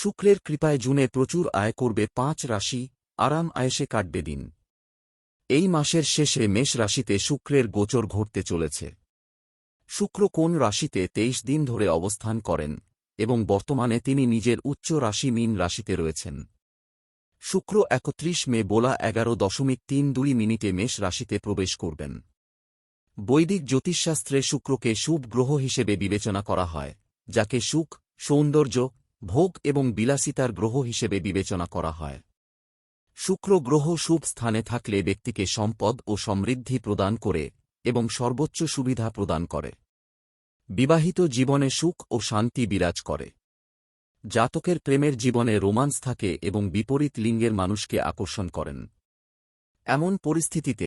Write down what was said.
শুক্রের কৃপায় জুনে প্রচুর আয় করবে পাঁচ রাশি, আরাম আয়েসে কাটবে দিন। এই মাসের শেষে মেষ রাশিতে শুক্রের গোচর ঘটতে চলেছে। শুক্র কোন রাশিতে তেইশ দিন ধরে অবস্থান করেন এবং বর্তমানে তিনি নিজের উচ্চ রাশি মিন রাশিতে রয়েছেন। শুক্র একত্রিশ মে বোলা এগারো দশমিক তিন দুই মিনিটে মেষ রাশিতে প্রবেশ করবেন। বৈদিক জ্যোতিষশাস্ত্রে শুক্রকে শুভ গ্রহ হিসেবে বিবেচনা করা হয়, যাকে সুখ, সৌন্দর্য ভোগ এবং বিলাসিতার গ্রহ হিসেবে বিবেচনা করা হয়। শুক্র গ্রহ শুভ স্থানে থাকলে ব্যক্তিকে সম্পদ ও সমৃদ্ধি প্রদান করে এবং সর্বোচ্চ সুবিধা প্রদান করে। বিবাহিত জীবনে সুখ ও শান্তি বিরাজ করে। জাতকের প্রেমের জীবনে রোমান্স থাকে এবং বিপরীত লিঙ্গের মানুষকে আকর্ষণ করেন। এমন পরিস্থিতিতে